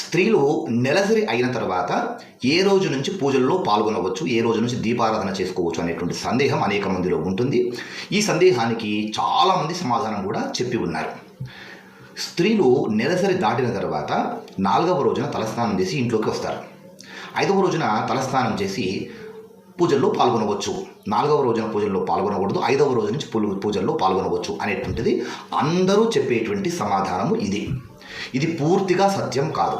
స్త్రీలు నెలసరి అయిన తర్వాత ఏ రోజు నుంచి పూజల్లో పాల్గొనవచ్చు ఏ రోజు నుంచి దీపారాధన చేసుకోవచ్చు అనేటువంటి సందేహం అనేక మందిలో ఉంటుంది. ఈ సందేహానికి చాలామంది సమాధానం కూడా చెప్పి ఉన్నారు. స్త్రీలు నెలసరి దాటిన తర్వాత నాలుగవ రోజున తలస్నానం చేసి ఇంట్లోకి వస్తారు. ఐదవ రోజున తలస్నానం చేసి పూజల్లో పాల్గొనవచ్చు. నాలుగవ రోజున పూజల్లో పాల్గొనకూడదు ఐదవ రోజు నుంచి పూలు పూజల్లో పాల్గొనవచ్చు అనేటువంటిది అందరూ చెప్పేటువంటి సమాధానము ఇది. ఇది పూర్తిగా సత్యం కాదు.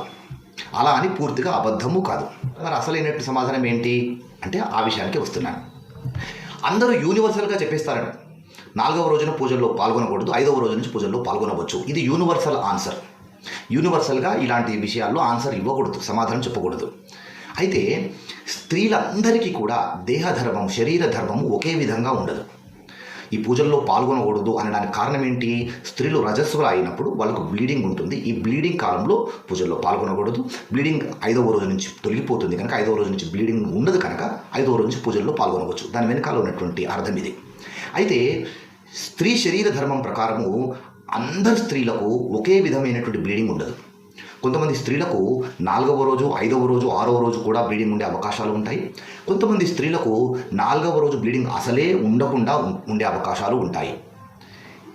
అలా అని పూర్తిగా అబద్ధము కాదు. మరి అసలైనట్టు సమాధానం ఏంటి? అంటే ఆ విషయానికి వస్తున్నాను. అందరూ యూనివర్సల్గా చెప్పేస్తారండి నాలుగవ రోజున పూజల్లో పాల్గొనకూడదు ఐదవ రోజు నుంచి పూజల్లో పాల్గొనవచ్చు. ఇది యూనివర్సల్ ఆన్సర్ యూనివర్సల్గా ఇలాంటి విషయాల్లో ఆన్సర్ ఇవ్వకూడదు సమాధానం చెప్పకూడదు. అయితే స్త్రీలందరికీ కూడా దేహధర్మం శరీర ధర్మం ఒకే విధంగా ఉండదు. ఈ పూజల్లో పాల్గొనకూడదు అనడానికి కారణం ఏంటి? స్త్రీలు రజస్వలు అయినప్పుడు వాళ్ళకు బ్లీడింగ్ ఉంటుంది. ఈ బ్లీడింగ్ కాలంలో పూజల్లో పాల్గొనకూడదు. బ్లీడింగ్ ఐదవ రోజు నుంచి తొలగిపోతుంది కనుక ఐదవ రోజు నుంచి బ్లీడింగ్ ఉండదు కనుక ఐదవ రోజు నుంచి పూజల్లో పాల్గొనవచ్చు. దాని వెనకాల ఉన్నటువంటి అర్థం ఇది. అయితే స్త్రీ శరీర ధర్మం ప్రకారము అందరి స్త్రీలకు ఒకే విధమైనటువంటి బ్లీడింగ్ ఉండదు. కొంతమంది స్త్రీలకు నాలుగవ రోజు ఐదవ రోజు ఆరవ రోజు కూడా బ్లీడింగ్ ఉండే అవకాశాలు ఉంటాయి. కొంతమంది స్త్రీలకు నాలుగవ రోజు బ్లీడింగ్ అసలే ఉండకుండా ఉండే అవకాశాలు ఉంటాయి.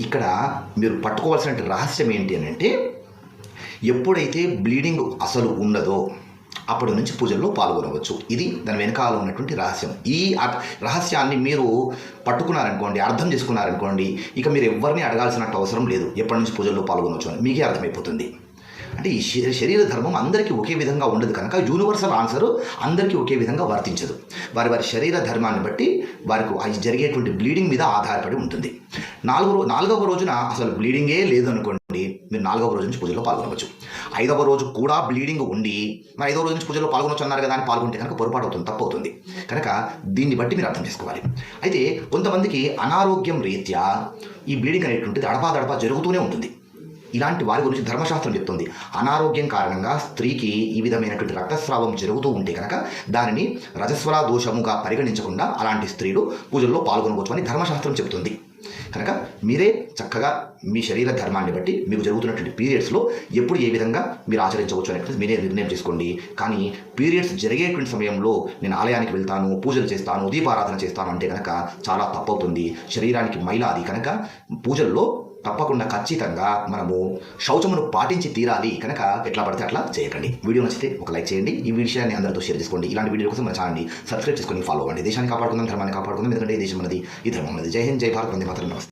ఇక్కడ మీరు పట్టుకోవాల్సిన రహస్యం ఏంటి అని అంటే ఎప్పుడైతే బ్లీడింగ్ అసలు ఉండదో అప్పటి నుంచి పూజల్లో పాల్గొనవచ్చు. ఇది దాని వెనకాల ఉన్నటువంటి రహస్యం. ఈ రహస్యాన్ని మీరు పట్టుకున్నారనుకోండి అర్థం చేసుకున్నారనుకోండి ఇక మీరు ఎవరిని అడగాల్సినట్టు అవసరం లేదు. ఎప్పటి నుంచి పూజల్లో పాల్గొనవచ్చు అని మీకే అర్థమైపోతుంది. అంటే ఈ శరీ- శరీర ధర్మం అందరికీ ఒకే విధంగా ఉండదు కనుక యూనివర్సల్ ఆన్సర్ అందరికీ ఒకే విధంగా వర్తించదు. వారి వారి శరీర ధర్మాన్ని బట్టి వారికి జరిగేటువంటి బ్లీడింగ్ మీద ఆధారపడి ఉంటుంది. నాలుగో రో- నాలుగవ రోజున అసలు బ్లీడింగే లేదు అనుకోండి మీరు నాలుగవ రోజు నుంచి పూజలో పాల్గొనవచ్చు. ఐదవ రోజు కూడా బ్లీడింగ్ ఉండి మరి ఐదవ రోజు నుంచి పూజలో పాల్గొనవచ్చు అన్నారు కదా అని పాల్గొంటే కనుక పొరపాటు అవుతుంది తప్పు అవుతుంది కనుక దీన్ని బట్టి మీరు అర్థం చేసుకోవాలి. అయితే కొంతమందికి అనారోగ్యం రీత్యా ఈ బ్లీడింగ్ అనేటువంటిది అడపాదడపా జరుగుతూనే ఉంటుంది. ఇలాంటి వారి గురించి ధర్మశాస్త్రం చెప్తుంది. అనారోగ్యం కారణంగా స్త్రీకి ఈ విధమైనటువంటి రక్తస్రావం జరుగుతూ ఉంటే కనుక దానిని రజస్వర దోషముగా పరిగణించకుండా అలాంటి స్త్రీలు పూజల్లో పాల్గొనవచ్చు అని ధర్మశాస్త్రం చెప్తుంది కనుక మీరే చక్కగా మీ శరీర ధర్మాన్ని బట్టి మీకు జరుగుతున్నటువంటి పీరియడ్స్లో ఎప్పుడు ఏ విధంగా మీరు ఆచరించవచ్చు అనేటువంటి మీరే నిర్ణయం చేసుకోండి. కానీ పీరియడ్స్ జరిగేటువంటి సమయంలో నేను ఆలయానికి వెళ్తాను పూజలు చేస్తాను దీపారాధన చేస్తాను అంటే కనుక చాలా తప్పవుతుంది. శరీరానికి మైలాది కనుక పూజల్లో తప్పకుండా ఖచ్చితంగా మనము శౌచమును పాటించి తీరాలి కనుక ఎట్లా పడితే అట్లా చేయకండి. వీడియో నచ్చితే ఒక లైక్ చేయండి. ఈ విషయాన్ని అందరితో షేర్ చేసుకోండి. ఇలాంటి వీడియో కోసం మన ఛానల్ని సబ్స్క్రైబ్ చేసుకొని ఫాలో అవ్వండి. దేశాన్ని కాపాడుకుందాం ధర్మాన్ని కాపాడుకుందాం. ఎందుకంటే ఈ దేశం అనేది ఈ ధర్మం అనేది జై హింద్ జై భారత్ వందే మాత్రం. నమస్తే.